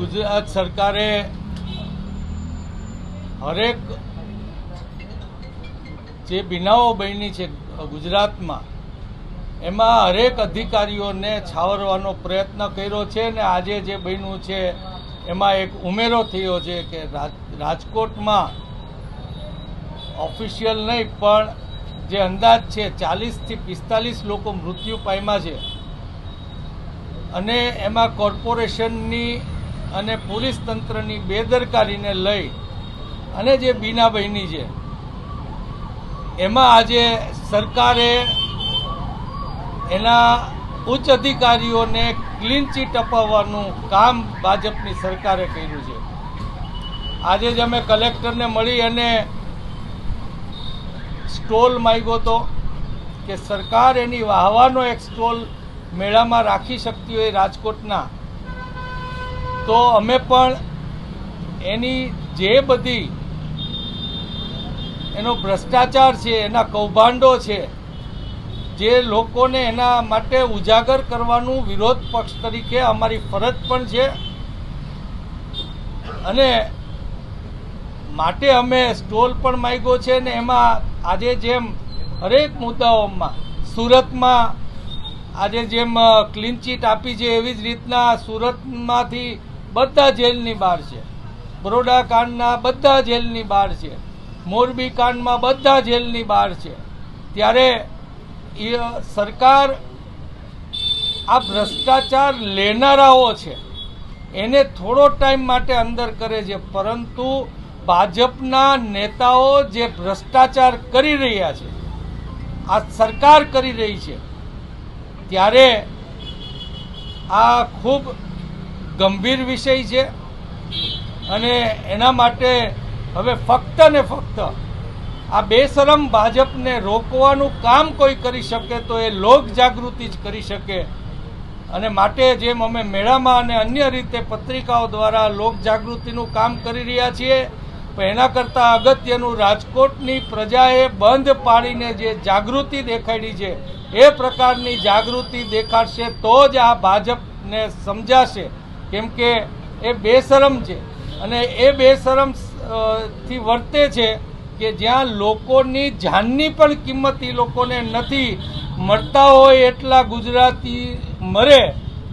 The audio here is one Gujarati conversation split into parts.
ગુજરાત સરકારે હરેક જે બિનાઓ બની છે ગુજરાતમાં, એમાં હરેક અધિકારીઓને છાવરવાનો પ્રયત્ન કર્યો છે ને આજે જે બન્યું છે, એમાં એક ઉમેરો થયો છે કે રાજ- રાજકોટમાં ઓફિશિયલ નહીં, પણ જે અંદાજ છે ચાલીસથી પિસ્તાલીસ લોકો મૃત્યુ પામ્યા છે. અને એમાં કોર્પોરેશનની અને પોલીસ તંત્રની બેદરકારીને લઈ અને જે બીના બહેની છે, એમાં આજે સરકારે એના ઉચ્ચ અધિકારીઓને ક્લીન ચીટ અપાવવાનું કામ ભાજપની સરકારે કર્યું છે. આજે જ અમે કલેક્ટરને મળી અને સ્ટોલ માગ્યો હતો કે સરકાર એની વાહવાનો એક સ્ટોલ મેળામાં રાખી શકતી હોય રાજકોટના તો અમે પણ એની જે બધી એનો ભ્રષ્ટાચાર છે, એના કૌભાંડો છે, જે લોકોને એના માટે ઉજાગર કરવાનું વિરોધ પક્ષ તરીકે અમારી ફરજ પણ છે. અને માટે અમે સ્ટોલ પણ માગ્યો છે ને એમાં આજે જેમ હરેક મુદ્દાઓમાં, સુરતમાં આજે જેમ ક્લીન ચીટ આપી છે, એવી જ રીતના સુરતમાંથી બધા જેલની બહાર છે. બરોડા કાંડના બધા જેલની બહાર છે. મોરબી કાંડમાં બધા જેલની બહાર છે. ત્યારે એ સરકાર આ ભ્રષ્ટાચાર લેનારાઓ છે. એને થોડો ટાઈમ માટે અંદર કરે છે, પરંતુ ભાજપના નેતાઓ જે ભ્રષ્ટાચાર કરી રહ્યા છે, આ સરકાર કરી રહી છે, ત્યારે આ ખૂબ ગંભીર વિષય છે. અને એના માટે હવે ફક્ત ને ફક્ત આ બેશરમ ભાજપને રોકવાનું કામ કોઈ કરી શકે તો એ લોક જાગૃતિ જ કરી શકે. અને માટે જેમ અમે મેળામાં અને અન્ય રીતે પત્રિકાઓ દ્વારા લોક જાગૃતિનું કામ કરી રહ્યા છીએ, પણ એના કરતાં અગત્યનું રાજકોટની પ્રજાએ બંધ પાડીને જે જાગૃતિ દેખાડી છે, એ પ્રકારની જાગૃતિ દેખાડશે તો જ આ ભાજપને સમજાશે. કેમ કે એ બેશરમ છે. અને એ બેશરમથી વર્તે છે કે જ્યાં લોકોની જાનની પણ કિંમત એ લોકોને નથી. મળતા હોય એટલા ગુજરાતી મરે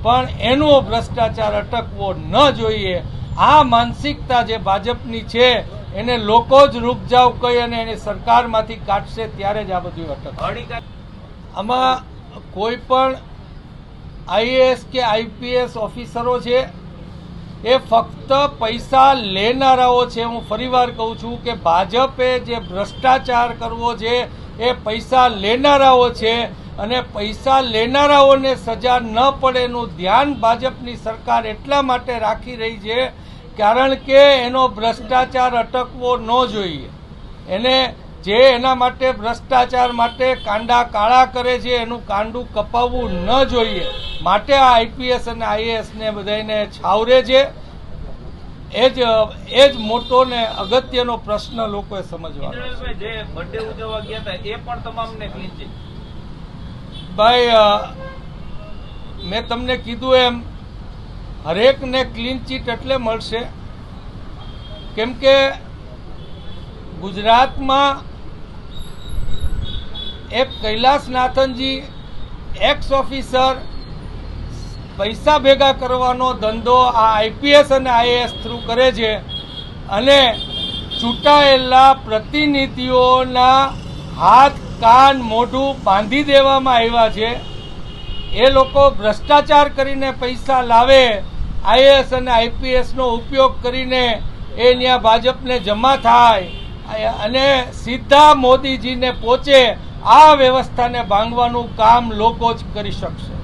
પણ એનો ભ્રષ્ટાચાર અટકવો ન જોઈએ. આ માનસિકતા જે ભાજપની છે એને લોકો જ રૂપજાવ કહી અને એને સરકારમાંથી કાઢશે ત્યારે જ આ બધું અટકશે. આમાં કોઈ પણ આઈએએસ કે આઈપીએસ ઓફિસરો છે, એ ફક્ત પૈસા લેનારાઓ છે. હું ફરીવાર કહું છું કે ભાજપે જે ભ્રષ્ટાચાર કરવો છે, એ પૈસા લેનારાઓ છે અને પૈસા લેનારાઓને સજા ન પડે એનું ધ્યાન ભાજપની સરકાર એટલા માટે રાખી રહી છે, કારણ કે એનો ભ્રષ્ટાચાર અટકવો ન જોઈએ. એને જે એના માટે ભ્રષ્ટાચાર માટે કાંડા કાળા કરે છે એનું કાંડું કપાવવું ન જોઈએ. માટે આ આઈપીએસ અને આઈએએસ ને બધાને છાવરે છે. એ જ એ જ મોટો ને અગત્યનો પ્રશ્ન લોકોએ સમજવાનો ભાઈ મેં તમને કીધું એમ હરેકને ક્લીન ચીટ એટલે મળશે. કેમ કે ગુજરાતમાં એક કૈલાસનાથનજી એક્સ ઓફિસર પૈસા ભેગા કરવાનો ધંધો આ આઈપીએસ અને આઈએએસ થ્રુ કરે છે અને ચૂંટાયેલા પ્રતિનિધિઓના હાથ, કાન, મોઢું બાંધી દેવામાં આવ્યા છે. એ લોકો ભ્રષ્ટાચાર કરીને પૈસા લાવે આઈએએસ અને આઈપીએસનો ઉપયોગ કરીને એ ત્યાં ભાજપને જમા થાય. અને સીધા મોદીજીને પહોંચે આ વ્યવસ્થાને ભાંગવાનું કામ લોકો જ કરી શકશે.